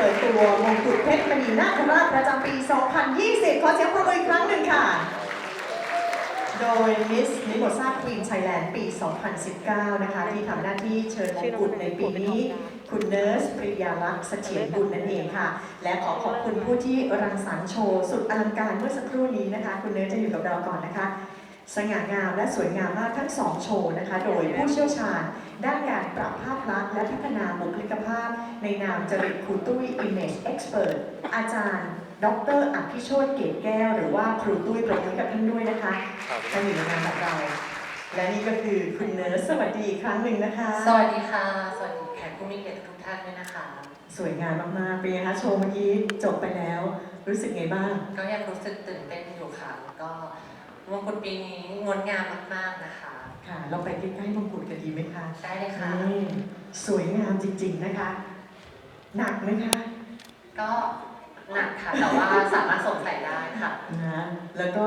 เปิดตัวมงกุฎเพชรมณีนาคราชประจำปี 2020 ขอเสียงปรบมืออีกครั้งหนึ่งค่ะ โดย Miss Mimosa Queen Thailand ปี 2019 นะคะ ที่ทำหน้าที่เชิญมงกุฎในปีนี้ คุณเนิร์สปริยาลักษณ์เสถียรบุญนั่นเองค่ะ และขอขอบคุณผู้ที่รังสรรค์โชว์ สุดอลังการเมื่อสักครู่นี้นะคะ คุณเนิร์สจะอยู่กับเราก่อนนะคะ สง่างามและสวยงามมากทั้งสองโชว์นะคะ โดยผู้เชี่ยวชาญ ด้านการปรับภาพลักษณ์และพัฒนาบุคลิกภาพ ในนามจริตครูตุ้ย Image Expert อาจารย์ ดรอภิโชติเกตแก้ว หรือว่าครูตุ้ยปรบมือกับท่านด้วยนะคะท่านอยู่ในงานกับเรา และนี่ก็คือคุณเนิร์สสวัสดีอีกครั้งหนึ่งนะคะ สวัสดีค่ะ สวัสดีแขกผู้มีเกียรติทุกท่านด้วยนะคะ สวยงามมากๆเป็นไงคะโชว์เมื่อกี้จบไปแล้ว รู้สึกไงบ้าง ก็ยังรู้สึกตื่นเต้นอยู่ค่ะแล้วก็ มงกุฎปีนี้งดงามมากๆนะคะ ค่ะ เราไปใกล้ๆมงกุฎกันดีไหมคะได้เลยค่ะ นี่สวยงามจริง ๆนะคะ หนักไหมคะก็หนักค่ะ แต่ว่าสามารถสวมใส่ได้ค่ะ นะแล้วก็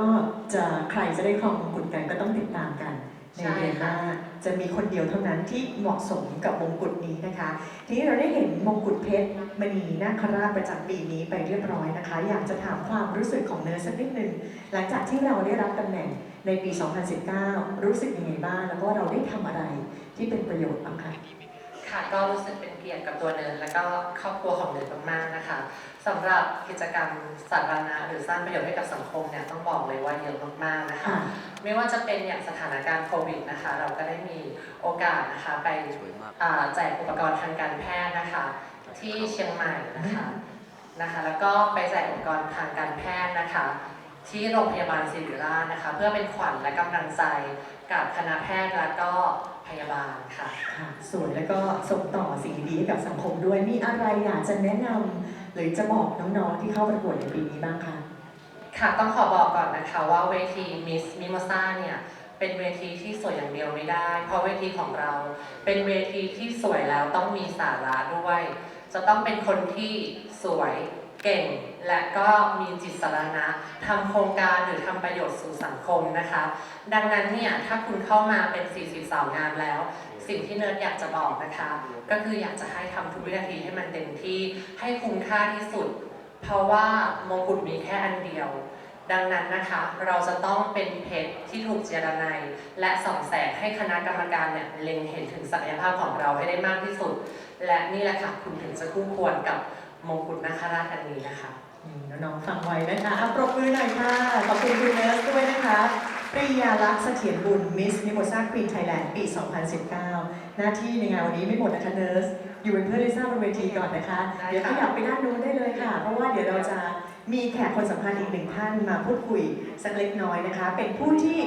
จะใครจะได้ครองมงกุฎกันก็ต้องติดตามกัน ในใช่เดือนหน้าค่ะจะมีคนเดียวเท่านั้นที่เหมาะสมกับมงกุฎนี้นะคะ ทีนี้เราได้เห็นมงกุฎเพชรมณีนาคราชประจำปีนี้ไปเรียบร้อยนะคะ อยากจะถามความรู้สึกของเนิร์สสักนิดหนึ่งหลังจากที่เราได้รับตำแหน่งในปี 2019 รู้สึกยังไงบ้างแล้วก็เราได้ทำอะไรที่เป็นประโยชน์บ้างคะ ค่ะก็รู้สึกเป็นเกียรติกับตัวเนิร์ดแล้วก็ครอบครัวของเนิร์ดมากๆนะคะสำหรับกิจกรรมสาธารณะหรือสร้างประโยชน์ให้กับสังคมเนี่ยต้องบอกเลยว่าเยอะมากๆนะคะค่ะไม่ว่าจะเป็นอย่างสถานการณ์โควิดนะคะ เราก็ได้มีโอกาสนะคะไปอ่าแจกอุปกรณ์ทางการแพทย์นะคะ ที่เชียงใหม่นะคะนะคะ แล้วก็ไปแจกอุปกรณ์ทางการแพทย์นะคะ ที่โรงพยาบาลศิริราชนะคะ เพื่อเป็นขวัญและกำลังใจกับคณะแพทย์และก็พยาบาลค่ะ ค่ะสวยแล้วก็ส่งต่อสิ่งดีๆให้กับสังคมด้วย มีอะไรอยากจะแนะนำหรือจะบอกน้องๆที่เข้าประกวดในปีนี้บ้างคะ ค่ะต้องขอบอกก่อนนะคะว่าเวที Miss Mimosa เนี่ยเป็นเวทีที่สวยอย่างเดียวไม่ได้ เพราะเวทีของเราเป็นเวทีที่สวยแล้วต้องมีสาระด้วย จะต้องเป็นคนที่สวยเก่ง และก็มีจิตสาธารณะทำโครงการหรือทำประโยชน์สู่สังคมนะคะ ดังนั้นเนี่ยถ้าคุณเข้ามาเป็น 40 สาวงามแล้ว สิ่งที่เนิร์ดอยากจะบอกนะคะ ก็คืออยากจะให้ทำทุกวินาทีให้มันเต็มที่ให้คุ้มค่าที่สุด เพราะว่ามงกุฎมีแค่อันเดียว ดังนั้นนะคะเราจะต้องเป็นเพชรที่ถูกเจรไนยและส่องแสงให้คณะกรรมการเนี่ยเล็งเห็นถึงศักยภาพของเราให้ได้มากที่สุด และนี่แหละค่ะคุณถึงจะคู่ควรกับมงกุฎนาคราชอันนี้นะคะน้องๆฟังไว้นะคะอะปรบมือหน่อยค่ะขอบคุณคุณเนสด้วยนะคะ ปริยาลักษณ์เสถียรบุญมิส m ิโมซาควีนไทยแลนด์ปี 2019 หน้าที่ในงานวันนี้ไม่หมดนะคะเนิร์สอยู่เป็นเพื่อนลิซ่าบนเวทีก่อนนะคะได้ค่ะเดี๋ยวขยับไปด้านนู้นได้เลยค่ะ เพราะว่าเดี๋ยวเราจะมีแขกคนสำคัญอีกหนึ่งท่านมาพูดคุยสักเล็กน้อยนะคะ เป็นผู้ที่